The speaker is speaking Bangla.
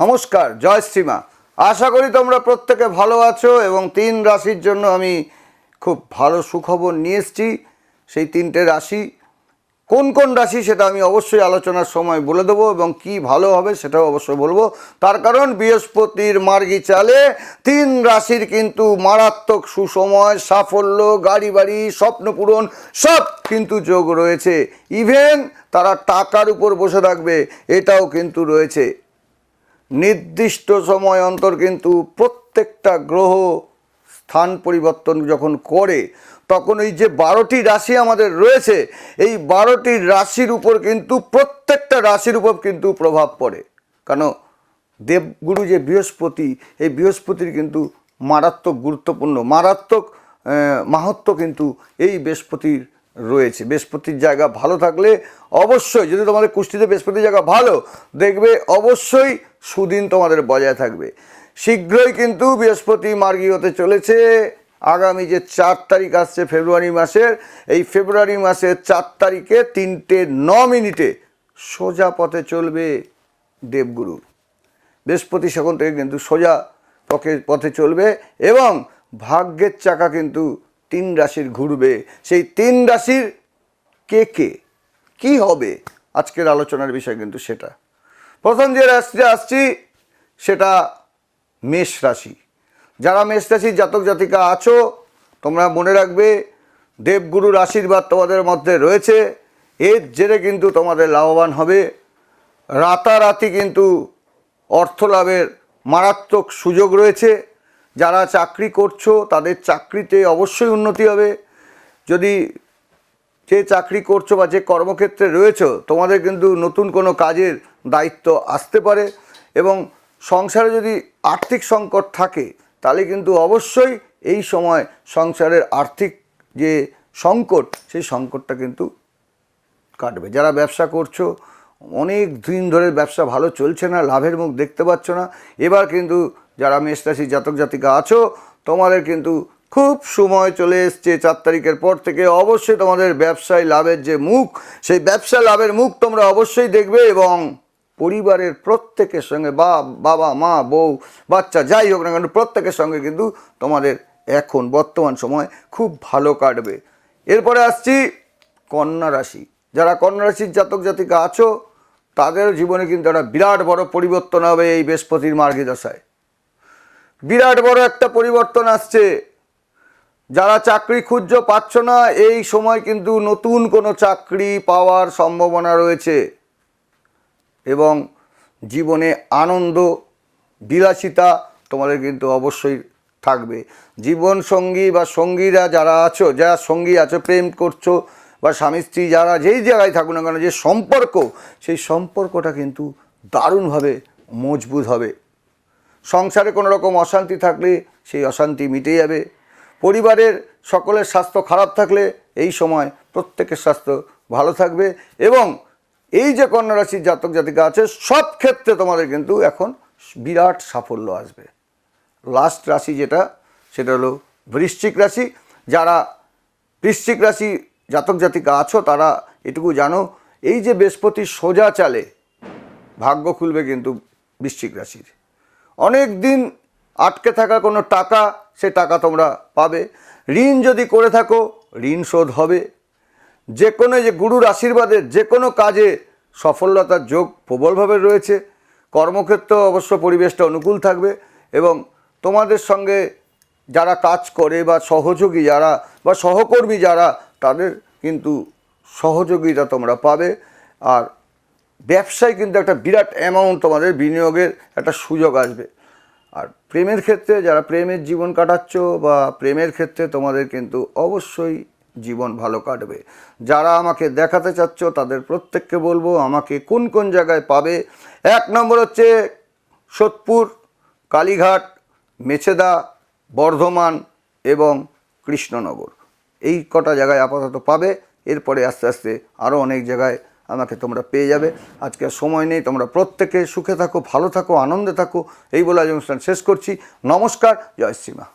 নমস্কার, জয় শ্রীমা। আশা করি তোমরা প্রত্যেকে ভালো আছো এবং তিন রাশির জন্য আমি খুব ভালো সুখবর নিয়ে এসেছি। সেই তিনটে রাশি, কোন কোন রাশি সেটা আমি অবশ্যই আলোচনার সময় বলে দেবো এবং কি ভালো হবে সেটাও অবশ্যই বলব। তার কারণ বৃহস্পতির মার্গি চালে তিন রাশির কিন্তু মারাত্মক সুসময়, সাফল্য গাড়ি বাড়ি স্বপ্ন পূরণ, সব কিন্তু যোগ রয়েছে। ইভেন তারা টাকার উপর বসে থাকবে, এটাও কিন্তু রয়েছে। নির্দিষ্ট সময় অন্তর কিন্তু প্রত্যেকটা গ্রহ স্থান পরিবর্তন যখন করে তখন এই যে বারোটি রাশি আমাদের রয়েছে এই বারোটি রাশির উপর কিন্তু প্রত্যেকটা রাশির উপর কিন্তু প্রভাব পড়ে। কেন? দেবগুরু যে বৃহস্পতি এই বৃহস্পতির কিন্তু মারাত্মক গুরুত্বপূর্ণ মারাত্মক আহ, মাহাত্ম্য কিন্তু এই বৃহস্পতির রয়েছে। বৃহস্পতির জায়গা ভালো থাকলে অবশ্যই যদি তোমাদের কুষ্টিতে বৃহস্পতির জায়গা ভালো দেখবে অবশ্যই সুদিন তোমাদের বজায় থাকবে। শীঘ্রই কিন্তু বৃহস্পতি মার্গী হতে চলেছে। আগামী যে চার তারিখ আসছে ফেব্রুয়ারি মাসের, এই ফেব্রুয়ারি মাসের চার তারিখে তিনটে ন মিনিটে সোজা পথে চলবে দেবগুরু। বৃহস্পতি সেখান থেকে কিন্তু সোজা পথে পথে চলবে এবং ভাগ্যের চাকা কিন্তু তিন রাশির ঘুরবে। সেই তিন রাশির কে কে? কী হবে? আজকের আলোচনার বিষয় কিন্তু সেটা। প্রথম যে রাশিতে আসছি, সেটা মেষ রাশি। যারা মেষ রাশির জাতক জাতিকা আছো, তোমরা মনে রাখবে দেবগুরুর আশীর্বাদ তোমাদের মধ্যে রয়েছে। এর জেরে কিন্তু তোমাদের লাভবান হবে। রাতারাতি কিন্তু অর্থ লাভের মারাত্মক সুযোগ রয়েছে। যারা চাকরি করছ, তাদের চাকরিতে অবশ্যই উন্নতি হবে। যদি যে চাকরি করছ বা যে কর্মক্ষেত্রে রয়েছো, তোমাদের কিন্তু নতুন কোনো কাজের দায়িত্ব আসতে পারে এবং সংসারে যদি আর্থিক সংকট থাকে, তাহলে কিন্তু অবশ্যই এই সময় সংসারের আর্থিক যে সংকট, সেই সংকটটা কিন্তু কাটবে। যারা ব্যবসা করছ, অনেক দিন ধরে ব্যবসা ভালো চলছে না, লাভের মুখ দেখতে পাচ্ছ না। এবার কিন্তু যারা মেষ রাশির জাতক জাতিকা আছো, তোমাদের কিন্তু খুব সময় চলে এসছে চার তারিখের পর থেকে। অবশ্যই তোমাদের ব্যবসায় লাভের যে মুখ, সেই ব্যবসা লাভের মুখ তোমরা অবশ্যই দেখবে এবং পরিবারের প্রত্যেকের সঙ্গে, বা বাবা, মা, বউ, বাচ্চা, যাই হোক না কেন, প্রত্যেকের সঙ্গে কিন্তু তোমাদের এখন বর্তমান সময় খুব ভালো কাটবে। এরপরে আসছি কন্যা রাশি। যারা কন্যা রাশির জাতক জাতিকা আছো, তাদের জীবনে কিন্তু একটা বিরাট বড় পরিবর্তন হবে এই বৃহস্পতির মার্গী দশায়। বিরাট বড় একটা পরিবর্তন আসছে। যারা চাকরি খুঁজছো পাচ্ছ না, এই সময় কিন্তু নতুন কোনো চাকরি পাওয়ার সম্ভাবনা রয়েছে। এবং জীবনে আনন্দ, বিলাসিতা তোমাদের কিন্তু অবশ্যই থাকবে। জীবন সঙ্গী বা সঙ্গীরা যারা আছো, যারা সঙ্গী আছো, প্রেম করছ, বা স্বামী, স্ত্রী যারা যেই জায়গায় থাকুক না কেন, যে সম্পর্ক, সেই সম্পর্কটা কিন্তু দারুণভাবে মজবুত হবে। সংসারে কোনো রকম অশান্তি থাকলে সেই অশান্তি মিটে যাবে। পরিবারের সকলের স্বাস্থ্য খারাপ থাকলে এই সময় প্রত্যেকের স্বাস্থ্য ভালো থাকবে এবং এই যে কন্যা রাশির জাতক জাতিকা আছে, সব ক্ষেত্রে তোমাদের কিন্তু এখন বিরাট সাফল্য আসবে। লাস্ট রাশি যেটা, সেটা হলো বৃশ্চিক রাশি। যারা বৃশ্চিক রাশি জাতক জাতিকা আছো, তারা এটুকু জানো, এই যে বৃহস্পতি সোজা চালে ভাগ্য খুলবে কিন্তু বৃশ্চিক রাশির। অনেক দিন আটকে থাকা কোনো টাকা, সে টাকা তোমরা পাবে। ঋণ যদি করে থাকো, ঋণ শোধ হবে। যে কোনো যে গুরুর আশীর্বাদে যে কোনো কাজে সফলতার যোগ প্রবলভাবে রয়েছে। কর্মক্ষেত্র অবশ্য পরিবেশটা অনুকূল থাকবে এবং তোমাদের সঙ্গে যারা কাজ করে বা সহযোগী যারা বা সহকর্মী যারা, তাদের কিন্তু সহযোগিতা তোমরা পাবে। আর ব্যবসায় কিন্তু একটা বিরাট অ্যামাউন্ট তোমাদের বিনিয়োগের একটা সুযোগ আসবে। আর প্রেমের ক্ষেত্রে যারা প্রেমের জীবন কাটাচ্ছ বা প্রেমের ক্ষেত্রে তোমাদের কিন্তু অবশ্যই জীবন ভালো কাটবে। যারা আমাকে দেখাতে চাচ্ছ, তাদের প্রত্যেককে বলব, আমাকে কোন কোন জায়গায় পাবে? এক নম্বর হচ্ছে সোদপুর, কালীঘাট, মেছেদা, বর্ধমান এবং কৃষ্ণনগর। এই কটা জায়গায় আপাতত পাবে। এরপরে আস্তে আস্তে আরও অনেক জায়গায় আমাকে তোমরা পেয়ে যাবে। আজকে সময় নেই, তোমরা প্রত্যেকে সুখে থাকো, ভালো থাকো, আনন্দে থাকো। এই বলে আজ অনুষ্ঠান শেষ করছি। নমস্কার, জয় শ্রীমা